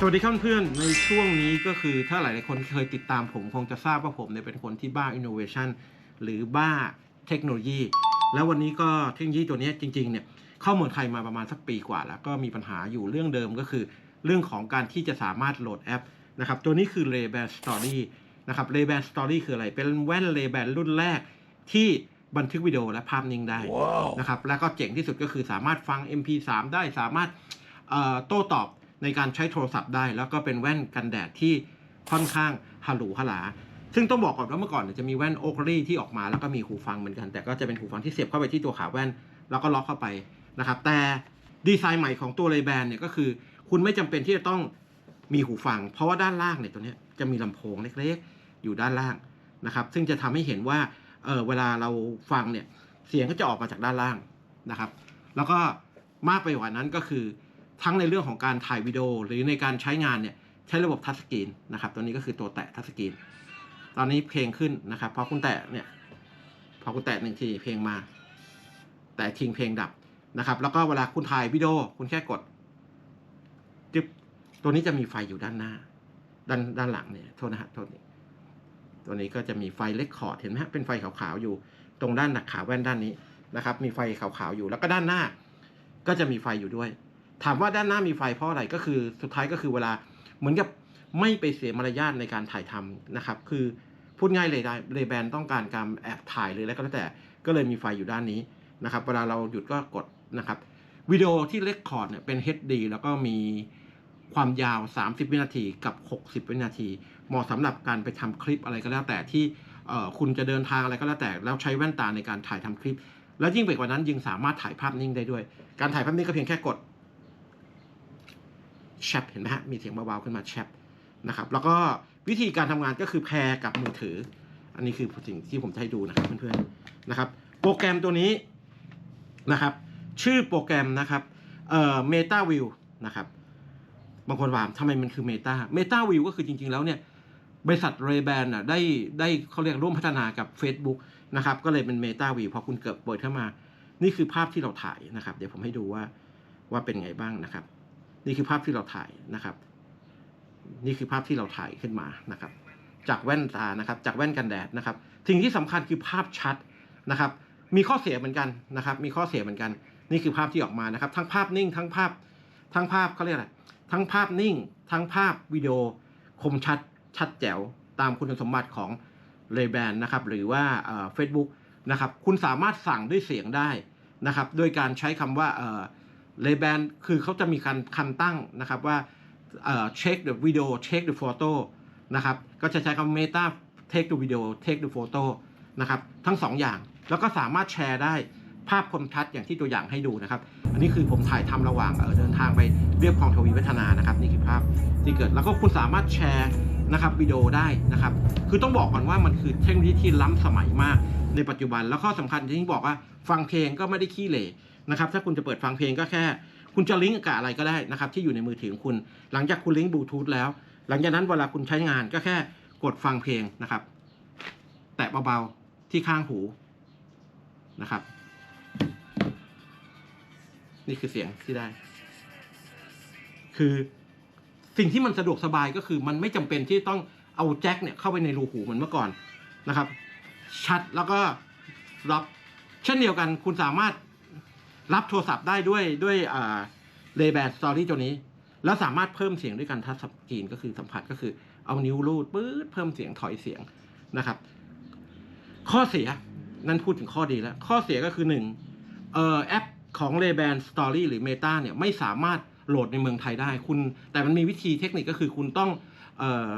สวัสดีครับเพื่อนๆในช่วงนี้ก็คือถ้าหลายๆคนเคยติดตามผมคงจะทราบว่าผมเนี่ยเป็นคนที่บ้า innovation หรือบ้าเทคโนโลยี แล้ววันนี้ก็เทคโนโลยีตัวเนี้ยจริงๆเนี่ยเข้าเมืองไทยมาประมาณสักปีกว่า แล้วก็มีปัญหาอยู่เรื่องเดิมก็คือ เรื่องของการที่จะสามารถโหลดแอปนะครับตัวนี้คือ Ray-Ban Story นะครับ Ray-Ban Story คืออะไร เป็นแว่น Ray-Ban รุ่นแรกที่บันทึกวิดีโอและภาพนิ่งได้นะครับแล้วก็เจ๋งที่สุดก็คือสามารถฟัง MP3 ได้สามารถเอ่อโต้ตอบ ในการใช้โทรศัพท์ได้ แล้วก็เป็นแว่นกันแดดที่ค่อนข้างฮัลโหลฮัลาซึ่งต้องบอกก่อนว่าเมื่อก่อนจะมีแว่นโอ k ลี่ที่ออกมาแล้วก็มีหูฟังเหมือนกัน แต่ก็จะเป็นหูฟังที่เสียบเข้าไปที่ตัวขาแว่น แล้วก็ล็อกเข้าไปนะครับแต่ดีไซน์ใหม่ของตัวเลแบนเนี่ยก็คือ คุณไม่จำเป็นที่จะต้องมีหูฟัง เพราะว่าด้านล่างเนี่ยตัวนี้จะมีลำโพงเล็กๆ อยู่ด้านล่างนะครับซึ่งจะทำให้เห็นว่าเออเวลาเราฟังเนี่ยเสียงก็จะออกมาจากด้านล่างนะครับ แล้วก็มากไปกว่านั้นก็คือ ทั้งในเรื่องของการถ่ายวิดีโอหรือในการใช้งานเนี่ยใช้ระบบทัชสกรีนนะครับ ตัวนี้ก็คือตัวแตะทัชสกรีน ตอนนี้เพลงขึ้นนะครับพอคุณแตะเนี่ยพอคุณแตะหนึ่งทีเพลงมา แต่ทิ้งเพลงดับนะครับ แล้วก็เวลาคุณถ่ายวิดีโอคุณแค่กดจึ๊บตัวนี้จะมีไฟอยู่ด้านหน้า ด้านด้านหลังเนี่ยโทษนะฮะโทษนี่ตัวนี้ก็จะมีไฟเล็กคอร์ดเห็นไหมฮะเป็นไฟขาวๆอยู่ตรงด้านหนักขาแว่นด้านนี้นะครับ มีไฟขาวๆอยู่แล้วก็ด้านหน้า ก็จะมีไฟอยู่ด้วย ถามว่าด้านหน้ามีไฟเพราะอะไรก็คือสุดท้ายก็คือเวลาเหมือนกับไม่ไปเสียมารยาทในการถ่ายทำนะครับ คือพูดง่ายเลยได้เลยแบนต้องการการแอบถ่ายเลยแล้วก็แล้วแต่ก็เลยมีไฟอยู่ด้านนี้นะครับ เวลาเราหยุดก็กดนะครับวิดีโอที่เลคคอร์ดเนี่ยเป็น HD แล้วก็มีความยาว 30 วินาทีกับ 60 วินาที เหมาะสำหรับการไปทำคลิปอะไรก็แล้วแต่ที่คุณจะเดินทางอะไรก็แล้วแต่ แล้วใช้แว่นตาในการถ่ายทำคลิป แล้วยิ่งไปกว่านั้นยังสามารถถ่ายภาพนิ่งได้ด้วย การถ่ายภาพนิ่งก็เพียงแค่กด แชปเห็นไหมฮะ มีเสียงเบาๆขึ้นมาแชปนะครับ แล้วก็วิธีการทำงานก็คือแพรกับมือถือ อันนี้คือสิ่งที่ผมจะให้ดูนะครับเพื่อนๆนะครับ โปรแกรมตัวนี้นะครับ ชื่อโปรแกรมนะครับเอ่อ Meta View นะครับบางคนถามทำไมมันคือ Meta Meta View ก็คือจริง ๆ แล้วเนี่ยบริษัท Ray Ban อะได้ได้เขาเรียกร่วมพัฒนากับ Facebook นะครับก็เลยเป็น Meta View พอคุณเกิดเปิดเข้ามา นี่คือภาพที่เราถ่ายนะครับ เดี๋ยวผมให้ดูว่าว่าเป็นไงบ้างนะครับ นี่คือภาพที่เราถ่ายนะครับ นี่คือภาพที่เราถ่ายขึ้นมานะครับ จากแว่นตานะครับ จากแว่นกันแดดนะครับสิ่งที่สำคัญคือภาพชัดนะครับ มีข้อเสียเหมือนกันนะครับ มีข้อเสียเหมือนกัน นี่คือภาพที่ออกมานะครับ ทั้งภาพนิ่ง ทั้งภาพ ทั้งภาพเขาเรียกอะไรทั้งภาพนิ่ง ทั้งภาพวิดีโอคมชัดชัดแจ๋วตามคุณสมบัติของ r a y b a n นะครับ หรือว่าเฟซบุ๊กนะครับ คุณสามารถสั่งด้วยเสียงได้นะครับ โดยการใช้คำว่า เอ่อ r a y b a n คือเขาจะมีการคันตั้งนะครับว่าเอ่อ check the video check the photo นะครับก็จะใช้คำ meta take the video take the photo นะครับทั้งสองอย่าง แล้วก็สามารถแชร์ได้ภาพคมชัดอย่างที่ตัวอย่างให้ดูนะครับ อันนี้คือผมถ่ายทำระหว่างเเดินทางไปเรียบคลองทวีวัฒนานะครับนี่คือภาพที่เกิดแล้วก็คุณสามารถแชร์นะครับวิดีโอได้นะครับ คือต้องบอกก่อนว่ามันคือเทคโนโลยีที่ล้ำสมัยมากในปัจจุบัน แล้วข้อสำคัญที่บอกว่าฟังเพลงก็ไม่ได้ขี้เหร่ นะครับถ้าคุณจะเปิดฟังเพลงก็แค่ คุณจะลิงก์กับอะไรก็ได้นะครับที่อยู่ในมือถือของคุณ หลังจากคุณลิงก์บลูทูธแล้ว หลังจากนั้นเวลาคุณใช้งานก็แค่กดฟังเพลงนะครับ แตะเบาๆที่ข้างหูนะครับ นี่คือเสียงที่ได้ คือสิ่งที่มันสะดวกสบายก็คือมันไม่จำเป็นที่ต้องเอาแจ็คเนี่ยเข้าไปในรูหูเหมือนเมื่อก่อนนะครับ ชัดแล้วก็รับ เช่นเดียวกันคุณสามารถ รับโทรศัพท์ได้ด้วยด้วยเลแบนสตอรี่ตัวนี้ แล้วสามารถเพิ่มเสียงด้วยการทัชสกรีนก็คือสัมผัสก็คือเอานิ้วลูดปื๊ดเพิ่มเสียงถอยเสียงนะครับ ข้อเสียนั่นพูดถึงข้อดีแล้ว ข้อเสียก็คือหนึ่งเอ่อแอปของ r a y b a n Story หรือ Meta เนี่ยไม่สามารถโหลดในเมืองไทยได้ คุณแต่มันมีวิธีเทคนิคก็คือคุณต้องเอ่อ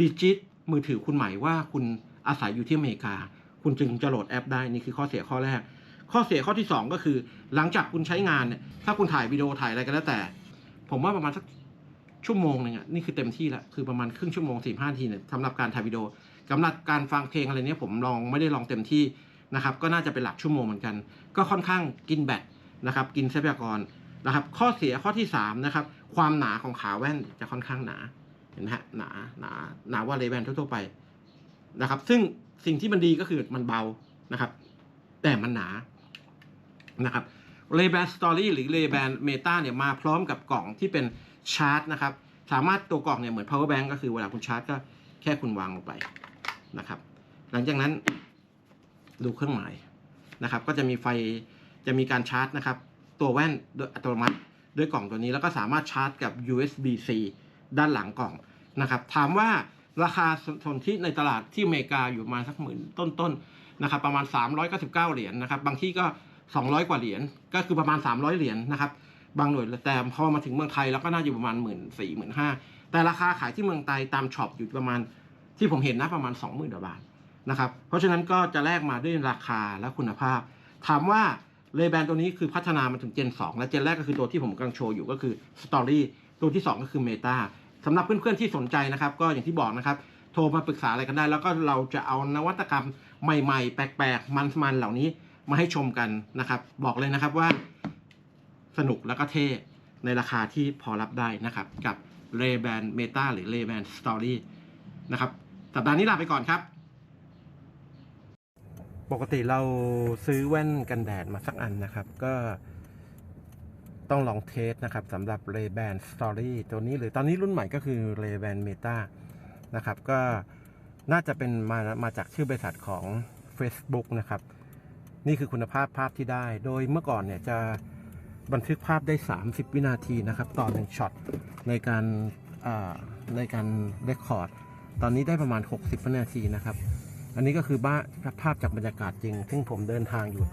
รีจิตมือถือคุณใหม่ว่าคุณอาศัยอยู่ที่อเมริกา คุณจึงจะโหลดแอปได้ นี่คือข้อเสียข้อแรก ข้อเสียข้อที่ 2 ก็คือ หลังจากคุณใช้งานเนี่ยถ้าคุณถ่ายวิดีโอถ่ายอะไรก็แล้วแต่ ผมว่าประมาณสักชั่วโมงหนึงอะนี่คือเต็มที่ล้วคือประมาณครึ่งชั่วโมงสี่ห้าทีเนี่ยสำหรับการถ่ายวิดีโอสำหรับการฟังเพลงอะไรเนี้ยผมลองไม่ได้ลองเต็มที่นะครับก็น่าจะเป็นหลักชั่วโมงเหมือนกัน ก็ค่อนข้างกินแบตนะครับกินทรัพยากรนะครับข้อเสียข้อที่3นะครับความหนาของขาแว่นจะค่อนข้างหนาเห็นไหมฮะหนาหนาหนาว่าเลแบนทั่วๆไปนะครับ ซึ่งสิ่งที่มันดีก็คือมันเบานะครับ แต่มันหนา นะครับ r a y b a n Story หรือ r a y b a n Meta เนี่ยมาพร้อมกับกล่องที่เป็นชาร์จนะครับ สามารถตัวกล่องเนี่ยเหมือน power bank ก็คือเวลาคุณชาร์จก็แค่คุณวางลงไปนะครับ หลังจากนั้นดูเครื่องหมายนะครับ ก็จะมีไฟจะมีการชาร์จนะครับ ตัวแว่นโดยอัตโนมัติด้วยกล่องตัวนี้แล้วก็สามารถชาร์จกับ USB-C ด้านหลังกล่องนะครับ ถามว่าราคาสนที่ในตลาดที่อเมริกาอยู่มาสักหมื่นต้นๆนะครับ ประมาณ 399 เหรียญนะครับ บางที่ก็ 200 กว่าเหรียญก็คือประมาณ 300 เหรียญนะครับบางหน่วยแต่พอมาถึงเมืองไทยแล้วก็น่าอยู่ประมาณหมื่นสี่หมื่นห้าแต่ราคาขายที่เมืองไทยตามช็อปอยู่ประมาณที่ผมเห็นนะประมาณ 20,000กว่าบาทนะครับเพราะฉะนั้นก็จะแลกมาด้วยราคาและคุณภาพ ถามว่าเลแบนตัวนี้คือพัฒนามาถึงเจน 2 และเจนแรกก็คือตัวที่ผมกำลังโชว์อยู่ก็คือ Story ตัวที่ 2 ก็คือ Meta สำหรับเพื่อนๆที่สนใจนะครับ ก็อย่างที่บอกนะครับ โทรมาปรึกษาอะไรกันได้ แล้วก็เราจะเอานวัตกรรมใหม่ๆ แปลกๆ มันๆเหล่านี้ มาให้ชมกันนะครับ บอกเลยนะครับว่าสนุกแล้วก็เท่ในราคาที่พอรับได้นะครับ กับ r a y b a n Meta หรือ r a y b a n Story นะครับสัปดาห์นี้ลาไปก่อนครับ ปกติเราซื้อแว่นกันแดดมาสักอันนะครับ ก็ต้องลองเทสนะครับสำหรับ Ray Ban Story ตัวนี้หรือตอนนี้รุ่นใหม่ก็คือ Ray Ban Meta นะครับ ก็น่าจะเป็นมามาจากชื่อบริษัทของ Facebook นะครับ นี่คือคุณภาพภาพที่ได้ โดยเมื่อก่อนเนี่ยจะบันทึกภาพได้ 30 วินาทีนะครับ ต่อหนึ่งช็อตในการในการเรคคอร์ด ตอนนี้ได้ประมาณ 60 วินาทีนะครับ อันนี้ก็คือบ้าภาพจากบรรยากาศจริง ซึ่งผมเดินทางอยู่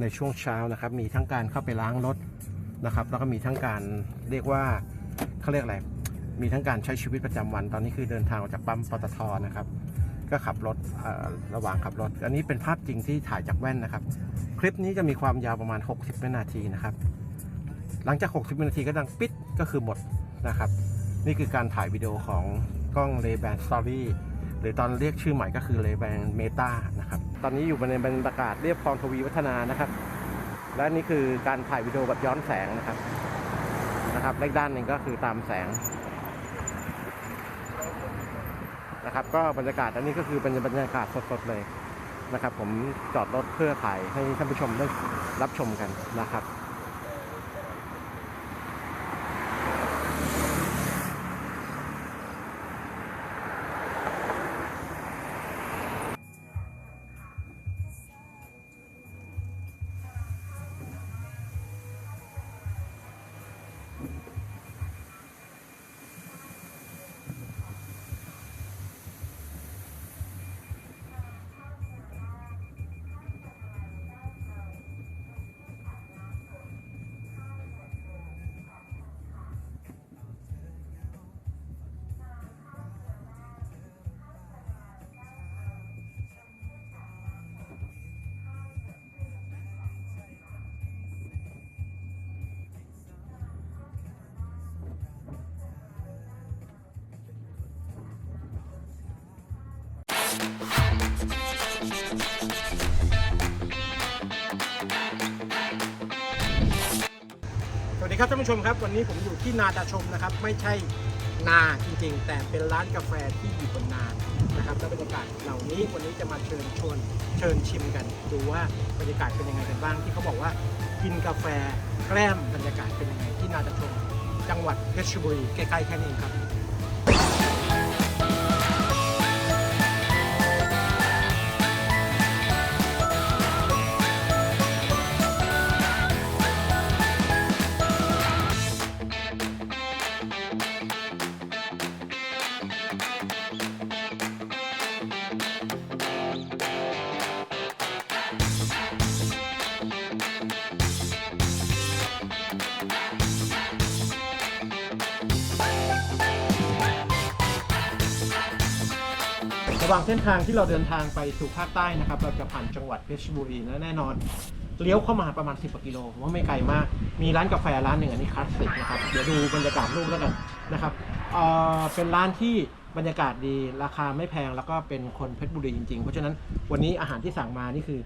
ในช่วงเช้านะครับ มีทั้งการเข้าไปล้างรถนะครับ แล้วก็มีทั้งการเรียกว่าเขาเรียกอะไร มีทั้งการใช้ชีวิตประจำวัน ตอนนี้คือเดินทางออกจากปั๊มปตทนะครับ ก็ขับรถระหว่างขับรถ อันนี้เป็นภาพจริงที่ถ่ายจากแว่นนะครับ คลิปนี้จะมีความยาวประมาณ 60 วินาทีนะครับ หลังจาก 60 วินาทีก็ดังปิดก็คือหมดนะครับ นี่คือการถ่ายวิดีโอของกล้อง Ray-Ban Story หรือตอนเรียกชื่อใหม่ก็คือ Ray-Ban Meta นะครับ ตอนนี้อยู่ในบรรยากาศเรียบคลองทวีวัฒนานะครับ และนี่คือการถ่ายวิดีโอแบบย้อนแสงนะครับนะครับและอีกด้านหนึ่งก็คือตามแสง นะครับ ก็บรรยากาศอันนี้ก็คือเป็นบรรยากาศสดๆเลยนะครับ ผมจอดรถเพื่อถ่ายให้ท่านผู้ชมได้รับชมกันนะครับ สวัสดีครับท่านผู้ชมครับ วันนี้ผมอยู่ที่นาตาชมนะครับ ไม่ใช่นาจริงๆ แต่เป็นร้านกาแฟที่อยู่บนนานะครับและบรรยากาศเหล่านี้วันนี้จะมาเชิญชวนเชิญชิมกัน ดูว่าบรรยากาศเป็นยังไงกันบ้าง ที่เขาบอกว่ากินกาแฟแกล้มบรรยากาศเป็นยังไงที่นาตาชม จังหวัดเพชรบุรีใกล้ๆแค่นี้เองครับ ระหว่างเส้นทางที่เราเดินทางไปสู่ภาคใต้นะครับ เราจะผ่านจังหวัดเพชรบุรีและแน่นอนเลี้ยวเข้ามาประมาณ 10กว่ากิโลผมว่าไม่ไกลมาก มีร้านกาแฟร้านหนึ่งอันนี้คลาสสิกนะครับ เดี๋ยวดูบรรยากาศรูปแล้วกันนะครับเอ่อเป็นร้านที่บรรยากาศดีราคาไม่แพงแล้วก็เป็นคนเพชรบุรีจริงๆ เพราะฉะนั้นวันนี้อาหารที่สั่งมานี่คือ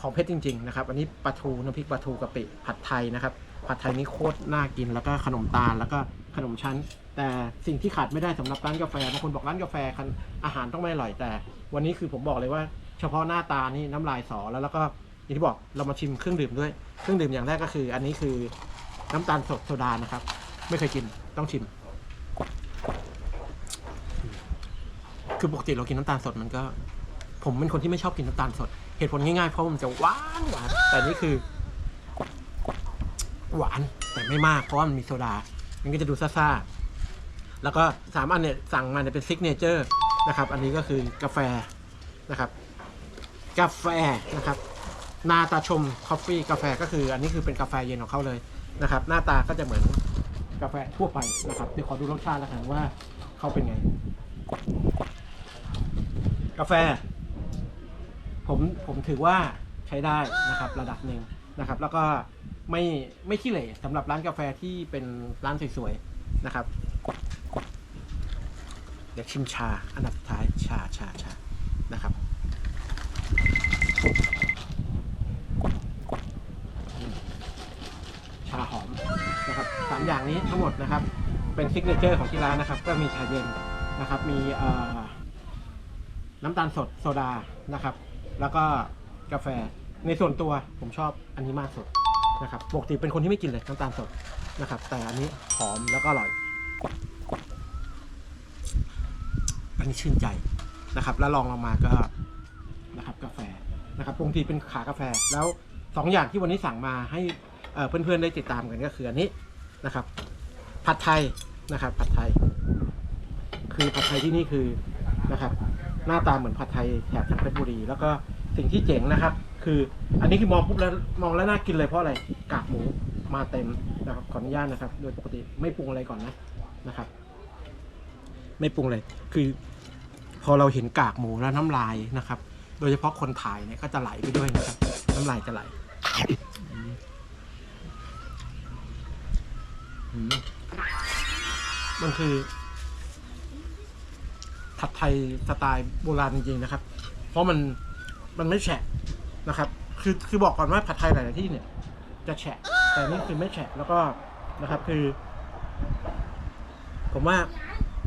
ของเพชรจริง ๆ นะครับ อันนี้ปลาทูน้ำพริกปลาทูกะปิผัดไทยนะครับ ผัดไทยนี่โคตรน่ากินแล้วก็ขนมตาลแล้วก็ขนมชั้น แต่สิ่งที่ขาดไม่ได้สำหรับร้านกาแฟบางคนบอกร้านกาแฟคัอาหารต้องไม่อร่อยแต่ วันนี้คือผมบอกเลยว่า เฉพาะหน้าตานี่น้ำลายสอแล้วแล้วก็อย่างที่บอกเรามาชิมเครื่องดื่มด้วยเครื่องดื่มอย่างแรกก็คือ อันนี้คือน้ำตาลสดโซดานะครับ ไม่เคยกินต้องชิม คือปกติเรากินน้ำตาลสดมันก็ ผมเป็นคนที่ไม่ชอบกินน้ำตาลสด เหตุผลง่ายๆเพราะมันจะหวานหวานแต่นี่คือ หวานแต่ไม่มากเพราะว่ามันมีโซดามันก็จะดูซ่าๆ แล้วก็สามอันเนี่ยสั่งมาเนี่ยเป็นซิกเนเจอร์นะครับอันนี้ก็คือกาแฟนะครับกาแฟนะครับนาตาชมคอฟฟี่กาแฟก็คือ อันนี้คือเป็นกาแฟเย็นของเขาเลยนะครับหน้าตาก็จะเหมือนกาแฟทั่วไปนะครับเดี๋ยวขอดูรสชาติแล้วกันว่าเขาเป็นไง กาแฟ ผมผมถือว่าใช้ได้นะครับระดับหนึ่งนะครับ แล้วก็ไม่ไม่ขี้เหร่สำหรับร้านกาแฟที่เป็นร้านสวยๆนะครับ เดี๋ยวชิมชา อันดับท้ายชาชาชานะครับชาหอมนะครับสามอย่างนี้ทั้งหมดนะครับ เป็นซิกเนเจอร์ของที่ร้านนะครับ ก็มีชาเย็นนะครับ มีน้ำตาลสดโซดานะครับ แล้วก็กาแฟในส่วนตัวผมชอบอันนี้มากสุดนะครับปกติเป็นคนที่ไม่กินเลยน้ำตาลสดนะครับ แต่อันนี้หอมแล้วก็อร่อย นนี้ชื่นใจนะครับ แล้วลองลงมาก็นะครับกาแฟนะครับปกติเป็นขากาแฟ แล้วสองอย่างที่วันนี้สั่งมาให้เเพื่อนๆได้ติดตามกันก็คืออันนี้นะครับ ผัดไทยนะครับ ผัดไทย คือผัดไทยที่นี่คือนะครับ หน้าตาเหมือนผัดไทยแถบทางเพชรบุรี แล้วก็สิ่งที่เจ๋งนะครับ คืออันนี้คือมองปุ๊บแล้วมองแล้วน่ากินเลยเพราะอะไรกากหมูมาเต็มนะครับขออนุญาตนะครับ โดยปกติไม่ปรุงอะไรก่อนนะนะครับ ไม่ปรุงเลยคือ พอเราเห็นกากหมูแล้วน้ำลายนะครับ โดยเฉพาะคนถ่ายเนี่ยก็จะไหลไปด้วยนะครับ น้ำลายจะไหลมันคือผัดไทยสไตล์โบราณจริงๆนะครับ เพราะมันมันไม่แฉะนะครับ คือคือบอกก่อนว่าผัดไทยหลายๆที่เนี่ย จะแฉะ แต่นี่คือไม่แฉะแล้วก็นะครับ คือ ผมว่า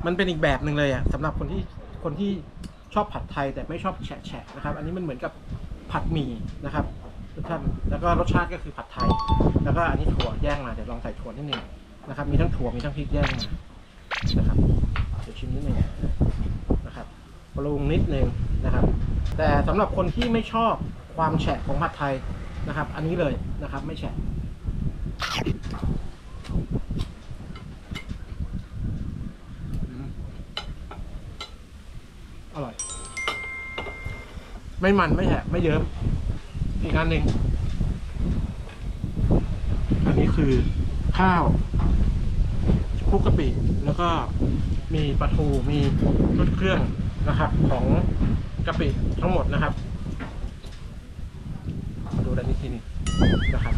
มันเป็นอีกแบบหนึ่งเลยอะสำหรับคนที่ คนที่ชอบผัดไทยแต่ไม่ชอบแฉะแฉะนะครับ อันนี้มันเหมือนกับผัดหมี่นะครับทุกท่านแล้วก็รสชาติก็คือผัดไทย แล้วก็อันนี้ถั่วแยกมาเดี๋ยวลองใส่ถั่วนิดนึงนะครับ มีทั้งถั่วมีทั้งพริกแยกมานะครับเดี๋ยวชิมนิดนึงนะครับปรุงนิดนึงนะครับ แต่สำหรับคนที่ไม่ชอบความแฉะของผัดไทยนะครับ อันนี้เลยนะครับ ไม่แฉะ อร่อย ไม่มันไม่แฉะไม่เยิ้มอีกอันหนึ่งอันนี้คือข้าวคุกกะปิแล้วก็มีปลาทูมีรสเครื่องนะครับ ของกะปิทั้งหมดนะครับมาดูด้านนี้ทีนึงนะครับ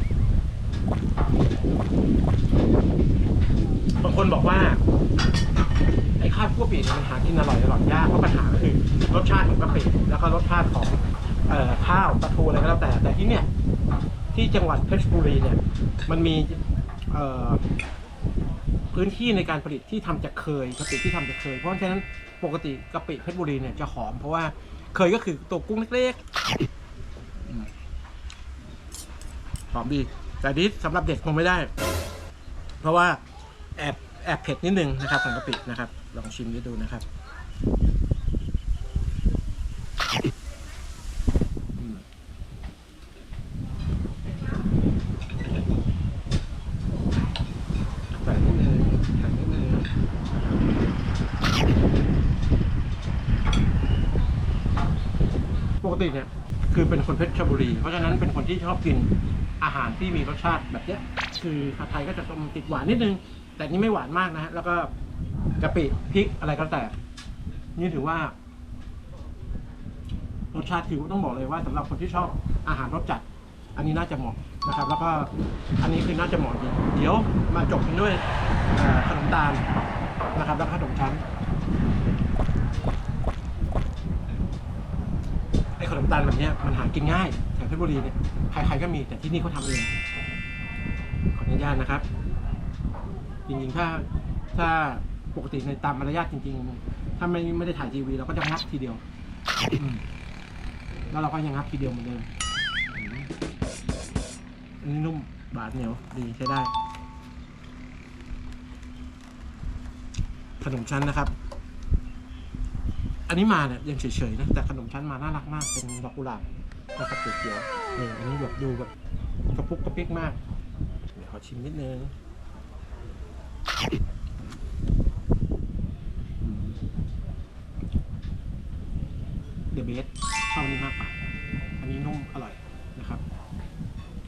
บางคนบอกว่า ไอ้ข้าวคั่วปีเนี่ยมันหา กินอร่อยอร่อยยากเพราะปัญหาก็คือรสชาติของกะปิแล้วก็รสชาติของข้าวปลาทูอะไรก็แล้วแต่ แต่ที่เนี่ยที่จังหวัดเพชรบุรีเนี่ยมันมีพื้นที่ในการผลิตที่ทำจากเคยกะปิที่ทำจากเคย เพราะฉะนั้นปกติกะปิเพชรบุรีเนี่ยจะหอมเพราะว่าเคยก็คือตัวกุ้งเล็กๆหอมดี แต่นี้สำหรับเด็กคงไม่ได้ เพราะว่าแอบแอบเผ็ดนิดนึงนะครับของกะปินะครับ ลองชิมดูนะครับปกติเนี่ยคือเป็นคนเพชรบุรี เพราะฉะนั้นเป็นคนที่ชอบกินอาหารที่มีรสชาติแบบเนี้ยคือผัดไทยก็จะต้มติดหวานนิดนึง แต่นี่ไม่หวานมากนะฮะแล้วก็ กะปิพริกอะไรก็แต่ นี่ถือว่ารสชาติคือต้องบอกเลยว่าสำหรับคนที่ชอบอาหารรสจัด อันนี้น่าจะเหมาะนะครับ แล้วก็อันนี้คือน่าจะเหมาะจริงเดี๋ยวมาจบกันด้วยขนมตาลนะครับ แล้วขนมชั้นไอ้ขนมตาลแบบนี้มันหากินง่ายแถวเพชรบุรีเนี่ยใครๆก็มีแต่ที่นี่เขาทำเองขออนุญาตนะครับ จริงๆถ้าถ้า ปกติในตามมารยาทจริงๆ ถ้าไม่ไม่ได้ถ่ายทีวีเราก็จะงับทีเดียวอืมแล้วเราก็ยังงับทีเดียวเหมือนเดิมอันนี้นุ่มบาดเหนียวดีใช้ได้ ขนมชั้นนะครับ อันนี้มาเนี่ยยังเฉยๆนะแต่ขนมชั้นมาน่ารักมากเป็นดอกกุหลาบนะครับเขียวๆนี่อันนี้แบบดูแบบกระปุกกระปิกมาก เดี๋ยวขอชิมนิดนึง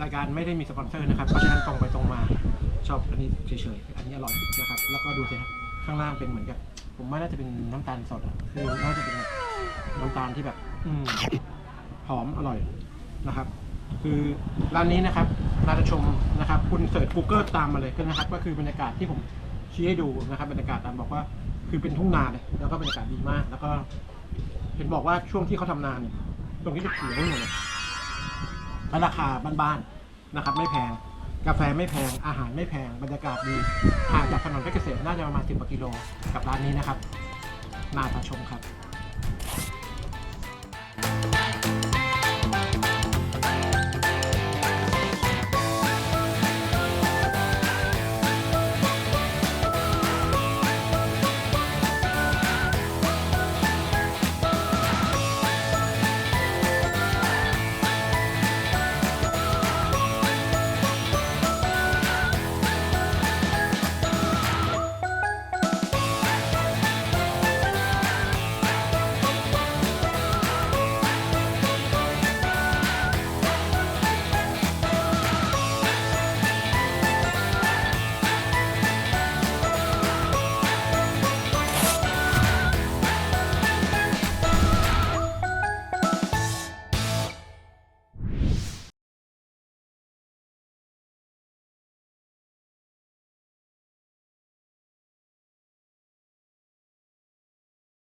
รายการไม่ได้มีสปอนเซอร์นะครับเพราะฉะนั้นตรงไปตรงมาชอบอันนี้เฉยๆอันนี้อร่อยนะครับ แล้วก็ดูสิครับข้างล่างเป็นเหมือนกับ ผมว่าน่าจะเป็นน้ำตาลสดอะคือน่าจะเป็นแบบน้ำตาลที่แบบ อืมหอมอร่อยนะครับ คือร้านนี้นะครับราชชมนะครับ คุณเสิร์ช Google ตามมาเลยก็นะครับ ก็คือบรรยากาศที่ผมชี้ให้ดูนะครับ บรรยากาศตามบอกว่าคือเป็นทุ่งนาเลยแล้วก็บรรยากาศดีมาก แล้วก็เห็นบอกว่าช่วงที่เขาทำนาเนี่ยตรงนี้จะเขียวหมดเลย ราคาบ้านๆนะครับไม่แพง กาแฟไม่แพงอาหารไม่แพงบรรยากาศดีห่างจากถนนเพชรเกษมน่าจะประมาณ 10กว่ากิโลกับร้านนี้นะครับนาตาชมครับ